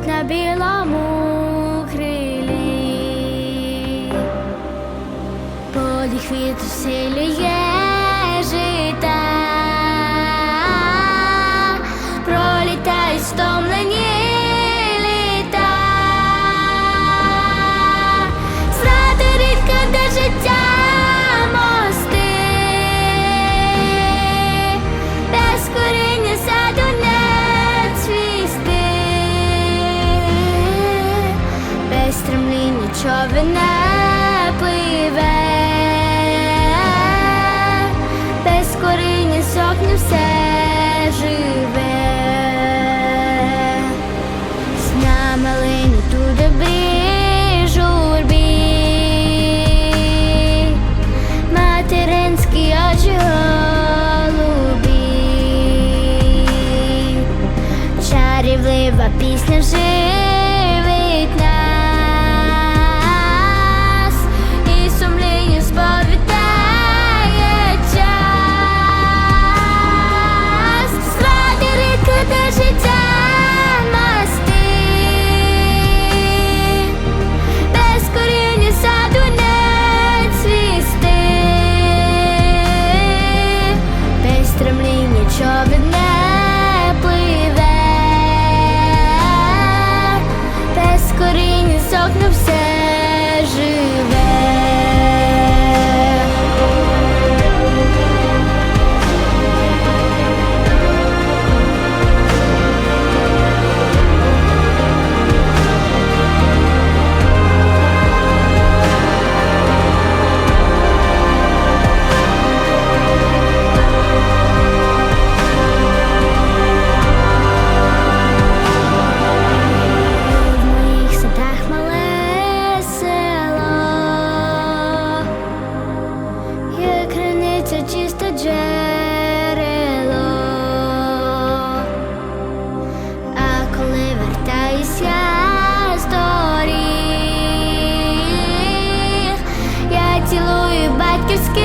летить на білому крилі, Подих вітру сілює жита, пролітають стомлені. Без стремління човен не пливе, без коріння сохне все живе. З нами лине туди журбі, материнські очі голубі, чарівлива пісня нас. жовтне все живе. que es